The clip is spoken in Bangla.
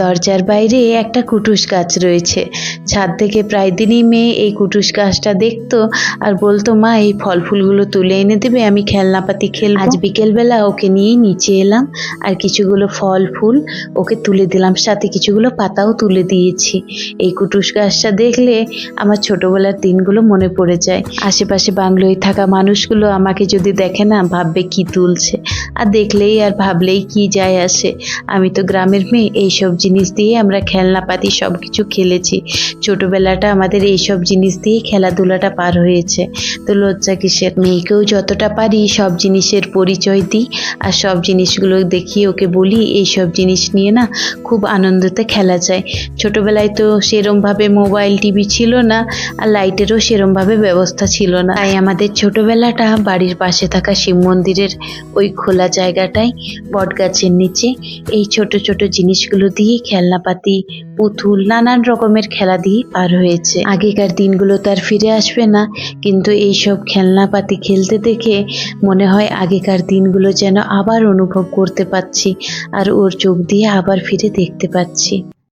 দরজার বাইরে একটা কুটুস গাছ রয়েছে। ছাদ থেকে প্রায় দিনই মেয়ে এই কুটুস গাছটা দেখতো আর বলতো, মা, এই ফল ফুলগুলো তুলে এনে দেবে, আমি খেলনাপাতি খেল আজ বিকেলবেলা ওকে নিয়ে নিচে এলাম আর কিছুগুলো ফল ফুল ওকে তুলে দিলাম। সাথে কিছুগুলো পাতাও তুলে দিয়েছি। এই কুটুস গাছটা দেখলে আমার ছোটবেলার দিনগুলো মনে পড়ে যায়। আশেপাশে বাংলোয় থাকা মানুষগুলো আমাকে যদি দেখে না, ভাববে কি তুলছে। আর দেখলেই আর ভাবলেই কি যায় আসে। আমি তো গ্রামের মেয়ে, এইসব জিনিস দিয়ে আমরা খেলনাপাতি সব কিছু খেলেছি। ছোটবেলাটা আমাদের এইসব জিনিস দিয়ে খেলাধুলাটা পার হয়েছে। তো লজ্জা কিসের? মেয়েকেও যতটা পারি সব জিনিসের পরিচয় দিই আর সব জিনিসগুলো দেখিয়ে ওকে বলি এই সব জিনিস নিয়ে না খুব আনন্দতে খেলা যায়। ছোটবেলায় তো সেরমভাবে মোবাইল, টিভি ছিল না আর লাইটেরও সেরমভাবে ব্যবস্থা ছিল না। তাই আমাদের ছোটবেলাটা বাড়ির পাশে থাকা শিব মন্দিরের ওই খোলা জায়গাটায় বটগাছের নিচে এই ছোট ছোট জিনিসগুলো দিয়ে খেলনাপাতি, পুতুল, নানান রকমের খেলা দিয়ে পার হয়েছে। আগেকার দিনগুলো তার ফিরে আসবে না, কিন্তু এইসব খেলনাপাতি খেলতে দেখে মনে হয় আগেকার দিনগুলো যেন আবার অনুভব করতে পারছি আর ওর চোখ দিয়ে আবার ফিরে দেখতে পাচ্ছি।